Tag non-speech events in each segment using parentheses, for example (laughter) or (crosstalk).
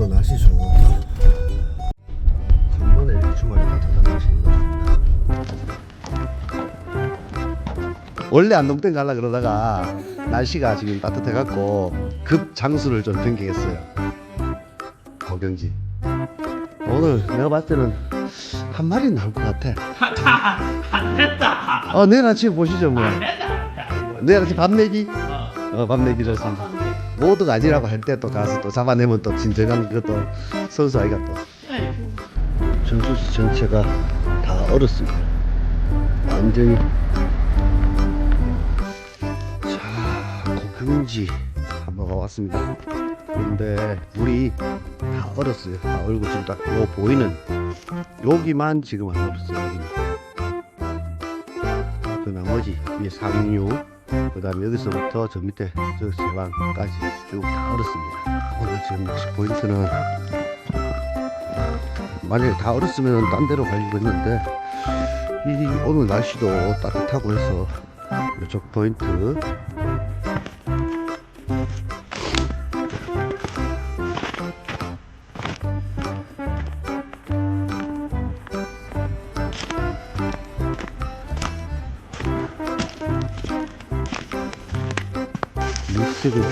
오늘 날씨 좋다. 간만에 이렇게 주말에 따뜻한 날씨인가. 원래 안동댐 가려 그러다가 날씨가 지금 따뜻해갖고 급 장소를 좀 변경했어요. 거경지. 오늘 내가 봤을 때는 한 마리 나올 것 같아. 안 됐다. 어, 내일 아침에 보시죠, 뭐. 내일 아침 밥 내기? 어. 어, 밥 내기 좋습니다. 모두가 아니라고 할 때 또 가서 또 잡아내면 또 진정한 그것도 선수 아이가 또. 전수시 전체가 다 얼었습니다. 완전히. 자, 고경지 한번 와봤습니다. 그런데 물이 다 얼었어요. 다 얼고 지금 딱 요 보이는 여기만 지금 안 얼었어요. 여기는. 그 나머지 위에 상류 그 다음에 여기서부터 저 밑에 저 제방까지 쭉 다 얼었습니다. 오늘 지금 낚시 포인트는 만약에 다 얼었으면 딴 데로 가려고 했는데 이 오늘 날씨도 따뜻하고 해서 이쪽 포인트 물색을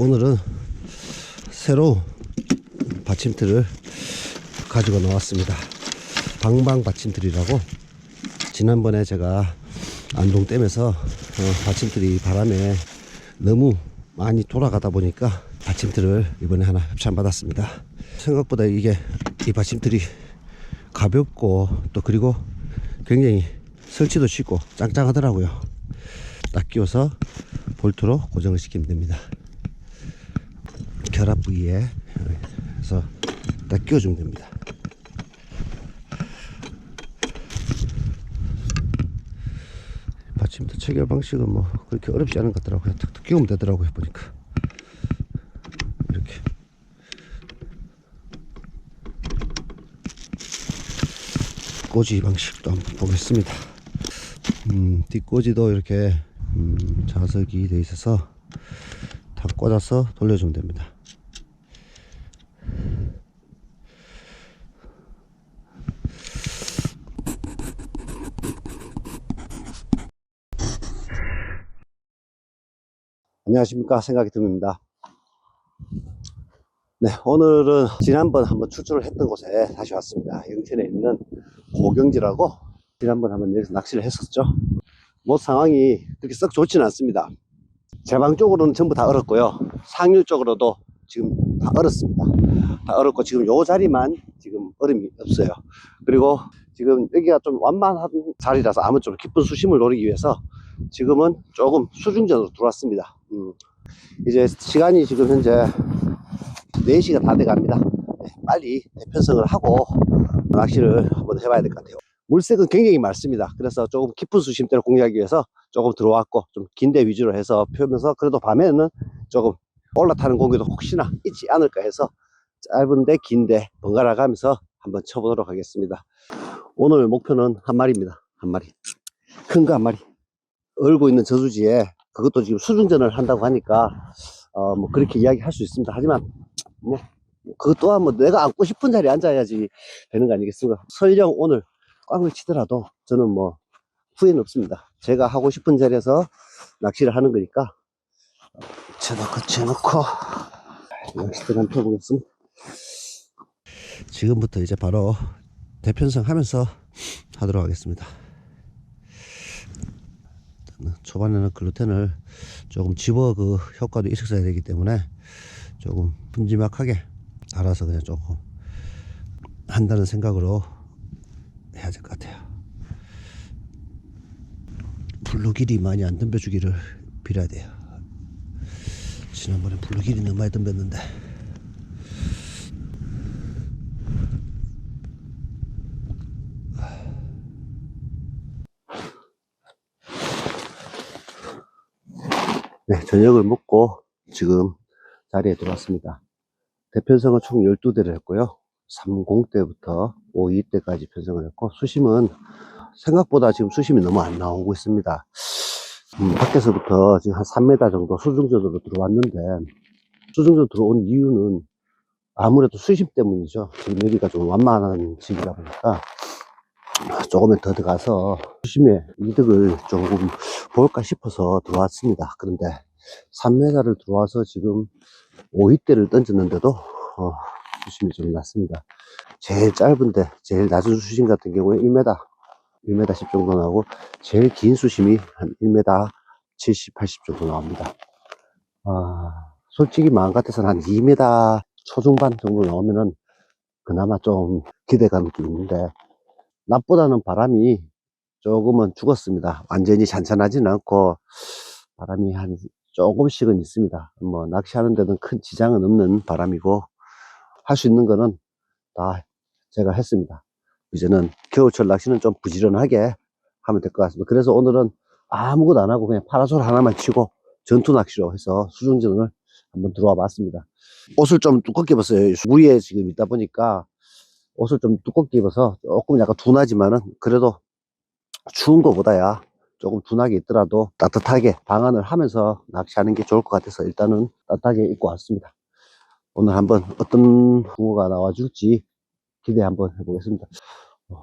오늘은 새로 받침틀을 가지고 나왔습니다. 방방 받침틀이라고 지난번에 제가 안동댐에서 어, 받침틀이 바람에 너무 많이 돌아가다 보니까 받침틀을 이번에 하나 협찬받았습니다. 생각보다 이게 이 받침틀이 가볍고 또 그리고 굉장히 설치도 쉽고 짱짱하더라고요. 딱 끼워서 볼트로 고정을 시키면 됩니다. 결합 부위에 해서 딱 끼워주면 됩니다. 받침대 체결 방식은 뭐 그렇게 어렵지 않은 것 같더라고요. 툭툭 끼우면 되더라고요. 보니까 이렇게 꼬지 방식도 한번 보겠습니다. 음, 뒷꽂이도 이렇게 음, 자석이 돼 있어서 다 꽂아서 돌려주면 됩니다. 안녕하십니까 생각이 듭니다. 네 오늘은 지난번 한번 출조를 했던 곳에 다시 왔습니다. 영천에 있는 고경지라고 지난번 한번 여기서 낚시를 했었죠. 뭐 상황이 그렇게 썩 좋지는 않습니다. 제방 쪽으로는 전부 다 얼었고요. 상류 쪽으로도 지금 다 얼었습니다. 다 얼었고 지금 요 자리만 지금 얼음이 없어요. 그리고 지금 여기가 좀 완만한 자리라서 아무 좀 깊은 수심을 노리기 위해서 지금은 조금 수중전으로 들어왔습니다. 음, 이제 시간이 지금 현재 4시가 다 돼갑니다. 네, 빨리 대편성을 하고 낚시를 한번 해봐야 될 것 같아요. 물색은 굉장히 많습니다. 그래서 조금 깊은 수심대를 공략하기 위해서 조금 들어왔고 좀 긴데 위주로 해서 펴면서 그래도 밤에는 조금 올라타는 공기도 혹시나 있지 않을까 해서 짧은데 긴데 번갈아 가면서 한번 쳐보도록 하겠습니다. 오늘 목표는 한 마리입니다. 한 마리. 큰 거 한 마리. 얼고 있는 저수지에 그것도 지금 수중전을 한다고 하니까 어 뭐 그렇게 이야기할 수 있습니다. 하지만 뭐 그것 또한 뭐 내가 앉고 싶은 자리에 앉아야지 되는 거 아니겠습니까? 설령 오늘 꽝을 치더라도 저는 뭐 후회는 없습니다. 제가 하고 싶은 자리에서 낚시를 하는 거니까 쳐놓고 쳐놓고 낚시대를 한번 펴보겠습니다. 지금부터 이제 바로 대편성 하면서 하도록 하겠습니다. 초반에는 글루텐을 조금 집어 그 효과도 있었어야 되기 때문에 조금 큼지막하게 알아서 그냥 조금 한다는 생각으로 해야 될 것 같아요. 블루 길이 많이 안 덤벼주기를 빌어야 돼요. 지난번에 블루 길이 너무 많이 덤볐는데 네, 저녁을 먹고 지금 자리에 들어왔습니다. 대편성은 총 12대를 했고요. 30대부터 52대까지 편성을 했고 수심은 생각보다 지금 수심이 너무 안 나오고 있습니다. 음, 밖에서부터 지금 한 3m 정도 수중전으로 들어왔는데 수중전 들어온 이유는 아무래도 수심 때문이죠. 지금 여기가 좀 완만한 지이다 보니까 조금만 더 들어가서 수심의 이득을 조금 볼까 싶어서 들어왔습니다. 그런데 3m를 들어와서 지금 5위대를 던졌는데도 어, 수심이 좀 낮습니다. 제일 짧은데 제일 낮은 수심 같은 경우에 1m, 1m 10 정도 나오고 제일 긴 수심이 한 1m 70, 80 정도 나옵니다. 아, 솔직히 마음 같아서는 한 2m 초중반 정도 나오면은 그나마 좀 기대감이 좀 있는데 낮보다는 바람이 조금은 죽었습니다. 완전히 잔잔하지는 않고 바람이 한 조금씩은 있습니다. 뭐 낚시하는 데는 큰 지장은 없는 바람이고 할 수 있는 거는 다 제가 했습니다. 이제는 겨울철 낚시는 좀 부지런하게 하면 될 것 같습니다. 그래서 오늘은 아무것도 안 하고 그냥 파라솔 하나만 치고 전투 낚시로 해서 수중전을 한번 들어와 봤습니다. 옷을 좀 두껍게 입었어요. 무리에 지금 있다 보니까 옷을 좀 두껍게 입어서 조금 약간 둔하지만은 그래도 추운 것보다야 조금 둔하게 있더라도 따뜻하게 방안을 하면서 낚시하는 게 좋을 것 같아서 일단은 따뜻하게 입고 왔습니다. 오늘 한번 어떤 붕어가 나와줄지 기대 한번 해보겠습니다.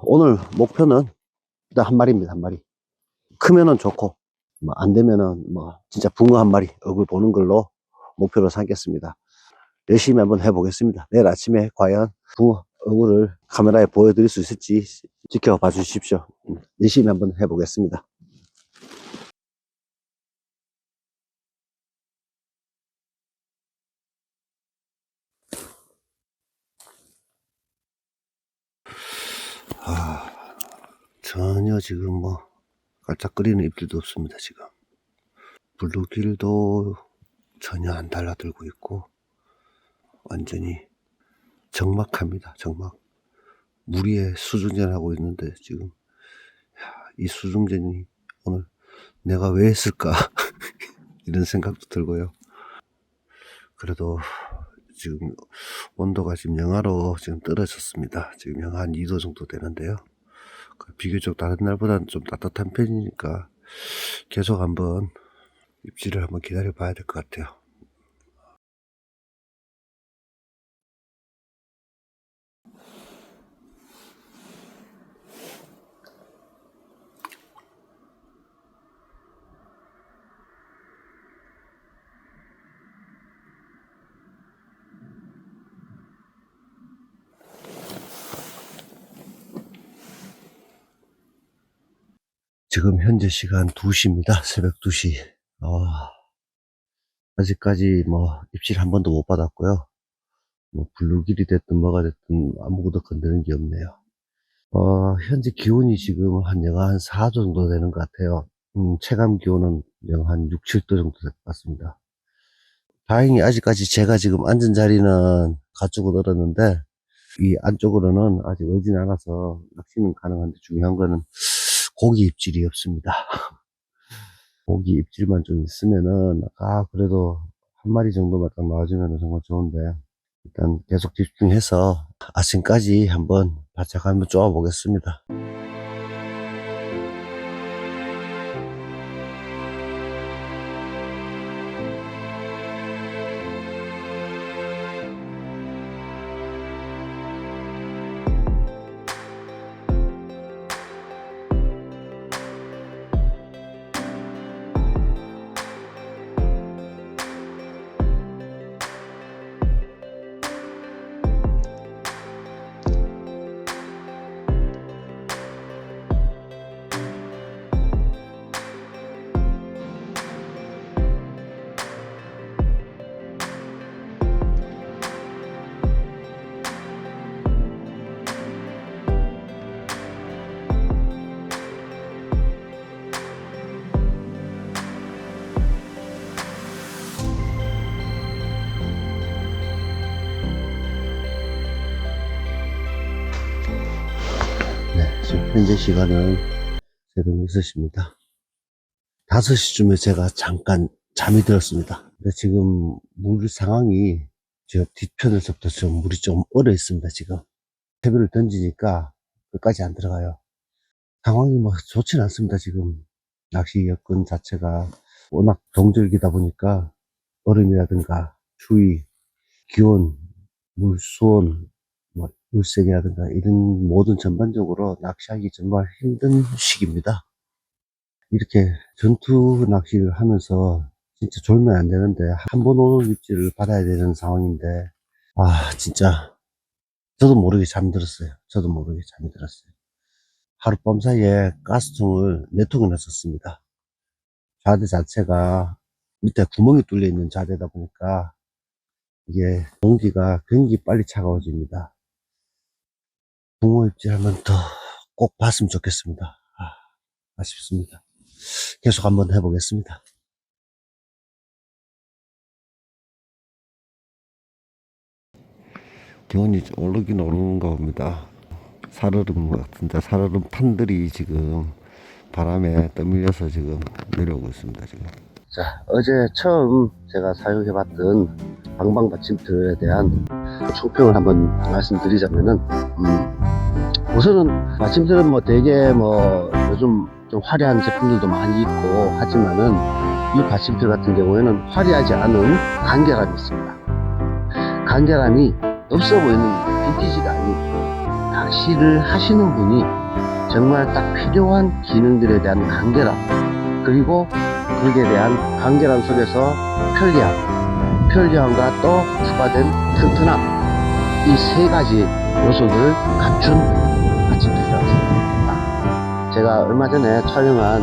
오늘 목표는 일단 한 마리입니다. 한 마리. 크면은 좋고 뭐 안 되면은 뭐 진짜 붕어 한 마리 얼굴 보는 걸로 목표로 삼겠습니다. 열심히 한번 해보겠습니다. 내일 아침에 과연 붕어 얼굴을 카메라에 보여드릴 수 있을지 지켜봐 주십시오. 음, 열심히 한번 해보겠습니다. 아, 전혀 지금 뭐 깔짝거리는 입질도 없습니다. 지금 블루길도 전혀 안 달라들고 있고 완전히 적막합니다. 적막. 무리에 수중전 하고 있는데 지금 야, 이 수중전이 오늘 내가 왜 했을까 (laughs) 이런 생각도 들고요. 그래도 지금 온도가 지금 영하로 지금 떨어졌습니다. 지금 영하 한 2도 정도 되는데요. 그 비교적 다른 날보다는 좀 따뜻한 편이니까 계속 한번 입질을 한번 기다려 봐야 될 것 같아요. 지금 현재 시간 2시입니다. 새벽 2시. 아, 아직까지 뭐 입질 한 번도 못 받았고요. 뭐 블루길이 됐든 뭐가 됐든 아무것도 건드는 게 없네요. 어, 현재 기온이 지금 한 영하 한 4도 정도 되는 것 같아요. 음, 체감 기온은 영하 한 6, 7도 정도 될 것 같습니다. 다행히 아직까지 제가 지금 앉은 자리는 가축을 얻었는데, 이 안쪽으로는 아직 오진 않아서 낚시는 가능한데 중요한 거는 고기 입질이 없습니다. (laughs) 고기 입질만 좀 있으면은, 아, 그래도 한 마리 정도만 딱 나와주면 정말 좋은데, 일단 계속 집중해서 아침까지 한번 바짝 한번 쪼아보겠습니다. 현재 시간은 새벽 6시입니다. 5시쯤에 제가 잠깐 잠이 들었습니다. 근데 지금 물 상황이 저 뒤편에서부터 좀 물이 좀 얼어 있습니다, 지금. 새벽을 던지니까 끝까지 안 들어가요. 상황이 뭐 좋진 않습니다, 지금. 낚시 여건 자체가 워낙 동절기다 보니까 얼음이라든가 추위, 기온, 물, 수온, 뭐 물색이라든가 이런 모든 전반적으로 낚시하기 정말 힘든 시기입니다. 이렇게 전투 낚시를 하면서 진짜 졸면 안 되는데 한 번 오는 입질을 받아야 되는 상황인데 아 진짜 저도 모르게 잠들었어요. 저도 모르게 잠이 들었어요. 하룻밤 사이에 가스통을 네 통이나 썼습니다. 자대 자체가 밑에 구멍이 뚫려 있는 자대다 보니까 이게 공기가 굉장히 빨리 차가워집니다. 붕어 입질 한번 더 꼭 봤으면 좋겠습니다. 아, 아쉽습니다. 계속 한번 해보겠습니다. 기온이 좀 오르긴 오르는가 봅니다. 살얼음 같은데 살얼음 판들이 지금 바람에 떠밀려서 지금 내려오고 있습니다. 지금. 자 어제 처음 제가 사용해봤던 방방 받침틀에 대한 총평을 한번 말씀드리자면은 음, 우선은 받침틀은 뭐 되게 뭐 요즘 좀 화려한 제품들도 많이 있고 하지만은 이 받침틀 같은 경우에는 화려하지 않은 간결함이 있습니다. 간결함이 없어 보이는 빈티지가 아니고 낚시를 하시는 분이 정말 딱 필요한 기능들에 대한 간결함 그리고 거기에 대한 간결함 속에서 편리함 편리함과 또 추가된 튼튼함 이 세 가지 요소들을 갖춘 받침틀이라고 생각합니다. 제가 얼마 전에 촬영한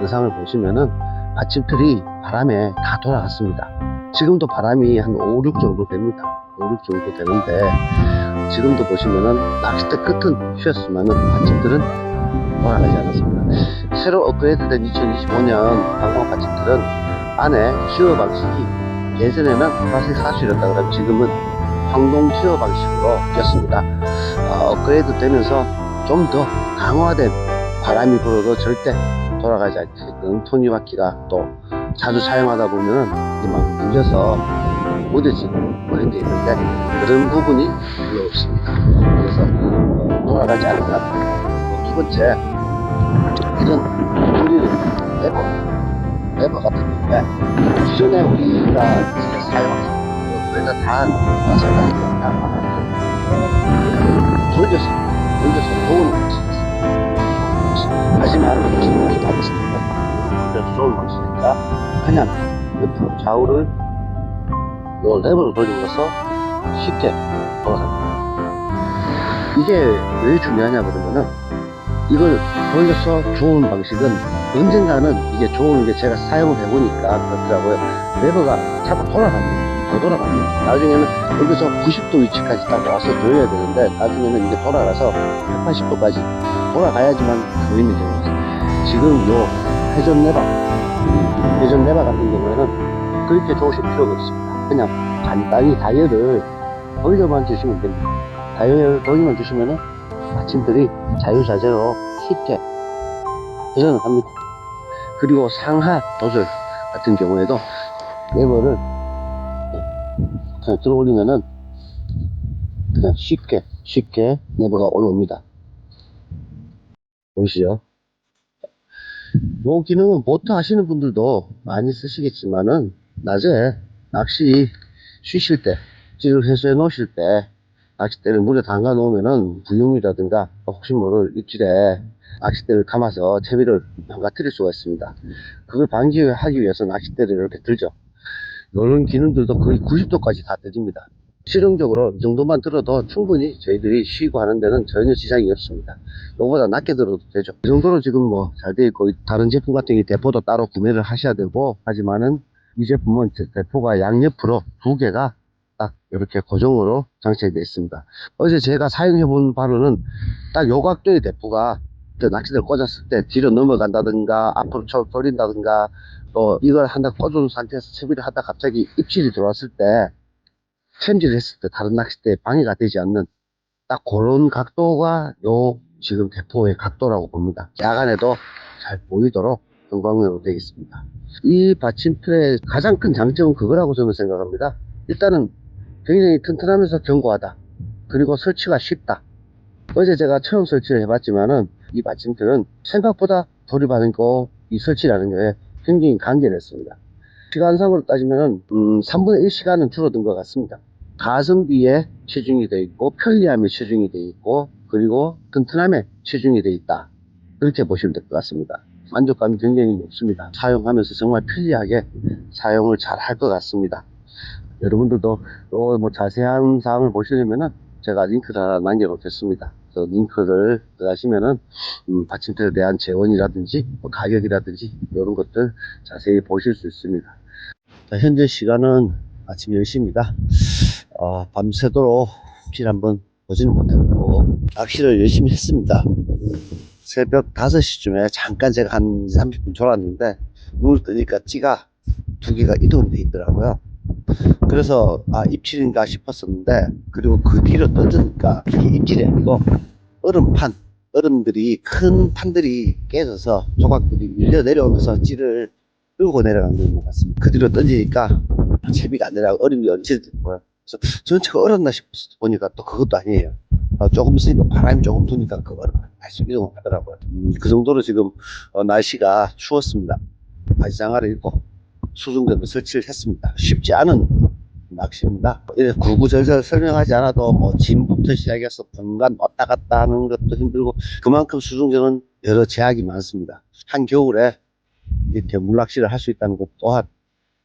영상을 보시면은 받침틀이 바람에 다 돌아갔습니다. 지금도 바람이 한 5, 6 정도 됩니다. 5, 6 정도 되는데 지금도 보시면은 낚싯대 끝은 휘었지만은 받침틀은 돌아가지 않았습니다. 새로 업그레이드된 2025년 방광 받침틀은 안에 슈어 방식이 예전에는 보라색 사실이었다 그러면 지금은 황동 슈어 방식으로 꼈습니다. 어, 업그레이드 되면서 좀 더 강화된 바람이 불어도 절대 돌아가지 않게끔 톱니바퀴가 또 자주 사용하다 보면은 이만 밀려서 무뎌지고 뭐 이런 게 있는데 그런 부분이 별로 없습니다. 그래서 어, 돌아가지 않을 것 같아요. 두 번째 이런 우리는 레버 레버 같은 경우에 기존에 우리가 이제 사용하는 거에다 다 마찬가지입니다. 돌려서 돌려서 놓은 방식이었습니다. 하지만 지금 방식입니다. 그래서 좋은 방식이니까 그냥 옆으로 좌우를 요 레버를 돌리고서 쉽게 돌아갑니다. 이게 왜 중요하냐 그러면은 이걸 돌려서 좋은 방식은 언젠가는 이게 좋은 게 제가 사용을 해보니까 그렇더라고요. 레버가 자꾸 돌아갑니다. 더 돌아갑니다. 나중에는 여기서 90도 위치까지 딱 와서 조여야 되는데 나중에는 이제 돌아가서 180도까지 돌아가야지만 보이는 경우가 지금 요 회전 이 회전 레바 같은 경우에는 그렇게 좋으실 필요가 없습니다. 그냥 간단히 다이얼을 돌려만 주시면 됩니다. 다이얼 돌려만 주시면은 마침들이 자유자재로 쉽게 회전을 합니다. 그리고 상하 도절 같은 경우에도 레버를 그냥 들어 올리면은 그냥 쉽게 쉽게 레버가 올라옵니다. 보이시죠? 이 기능은 보트 하시는 분들도 많이 쓰시겠지만은 낮에 낚시 쉬실 때 찌를 회수해 놓으실 때 낚싯대를 물에 담가 놓으면은 부용이라든가 혹시 모를 입질에 낚싯대를 감아서 채비를 망가뜨릴 수가 있습니다. 그걸 방지하기 위해서 낚싯대를 이렇게 들죠. 이런 기능들도 거의 90도까지 다 들립니다. 실용적으로 이 정도만 들어도 충분히 저희들이 쉬고 하는 데는 전혀 지장이 없습니다. 이거보다 낮게 들어도 되죠. 이 정도로 지금 뭐잘 되어 있고 다른 제품 같은 경우 대포도 따로 구매를 하셔야 되고 하지만은 이 제품은 제- 대포가 양옆으로 두 개가 딱 이렇게 고정으로 장착이 되어 있습니다. 어제 제가 사용해 본 바로는 딱 요 각도의 대포가 그 낚싯대를 꽂았을 때 뒤로 넘어간다든가 앞으로 쳐 버린다든가 또 이걸 하나 꽂은 상태에서 채비를 하다 갑자기 입질이 들어왔을 때 챔질을 했을 때 다른 낚싯대에 방해가 되지 않는 딱 그런 각도가 요 지금 대포의 각도라고 봅니다. 야간에도 잘 보이도록 형광으로 되어 있습니다. 이 받침틀의 가장 큰 장점은 그거라고 저는 생각합니다. 일단은 굉장히 튼튼하면서 견고하다. 그리고 설치가 쉽다. 어제 제가 처음 설치를 해봤지만은 이 받침틀은 생각보다 조립하는 거, 이 설치라는 게 굉장히 간결했습니다. 시간상으로 따지면 음, 3분의 1 시간은 줄어든 것 같습니다. 가성비에 치중이 되어 있고 편리함에 치중이 되어 있고 그리고 튼튼함에 치중이 되어 있다. 그렇게 보시면 될 것 같습니다. 만족감이 굉장히 높습니다. 사용하면서 정말 편리하게 사용을 잘 할 것 같습니다. 여러분들도 또 뭐 자세한 사항을 보시려면은 제가 링크를 남겨놓겠습니다. 그 링크를 들어가시면은 음, 받침대에 대한 재원이라든지 뭐 가격이라든지 이런 것들 자세히 보실 수 있습니다. 자, 현재 시간은 아침 10시입니다. 어, 밤새도록 길 한번 보지는 못했고 낚시를 열심히 했습니다. 새벽 5시쯤에 잠깐 제가 한 30분 졸았는데 눈을 뜨니까 찌가 두 개가 이동이 돼 있더라고요. 그래서 아 입질인가 싶었었는데 그리고 그 뒤로 던지니까 이게 입질이 아니고 얼음판 얼음들이 큰 판들이 깨져서 조각들이 밀려 내려오면서 찌를 끌고 내려간 것 같습니다. 그 뒤로 던지니까 채비가 안 내려가고 얼음이 얹혀지고요. 그래서 전체가 얼었나 싶어서 보니까 또 그것도 아니에요. 어, 조금 있으니까 바람이 조금 부니까 그거를 다시 이동하더라고요. 음, 그 정도로 지금 어, 날씨가 추웠습니다. 바지장화를 입고 수중전도 설치를 했습니다. 쉽지 않은 낚시입니다. 구구절절 설명하지 않아도 뭐 짐부터 시작해서 분간 왔다 갔다 하는 것도 힘들고 그만큼 수중전은 여러 제약이 많습니다. 한겨울에 이렇게 물낚시를 할 수 있다는 것 또한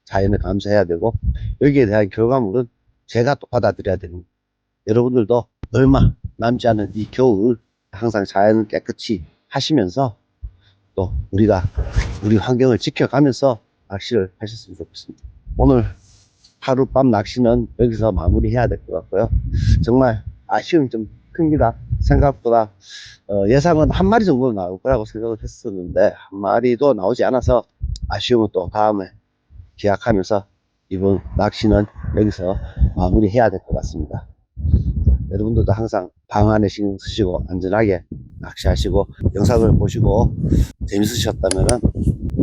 자연을 감사해야 되고 여기에 대한 결과물은 제가 또 받아들여야 됩니다. 여러분들도 얼마 남지 않은 이 겨울 항상 자연을 깨끗이 하시면서 또 우리가 우리 환경을 지켜가면서 낚시를 하셨으면 좋겠습니다. 오늘 하룻밤 낚시는 여기서 마무리해야 될 것 같고요. 정말 아쉬움이 좀 큽니다. 생각보다 어, 예상은 한 마리 정도 나올 거라고 생각을 했었는데 한 마리도 나오지 않아서 아쉬움은 또 다음에 기약하면서 이번 낚시는 여기서 마무리해야 될 것 같습니다. 여러분들도 항상 방 안에 신경 쓰시고 안전하게 낚시하시고 영상을 보시고 재밌으셨다면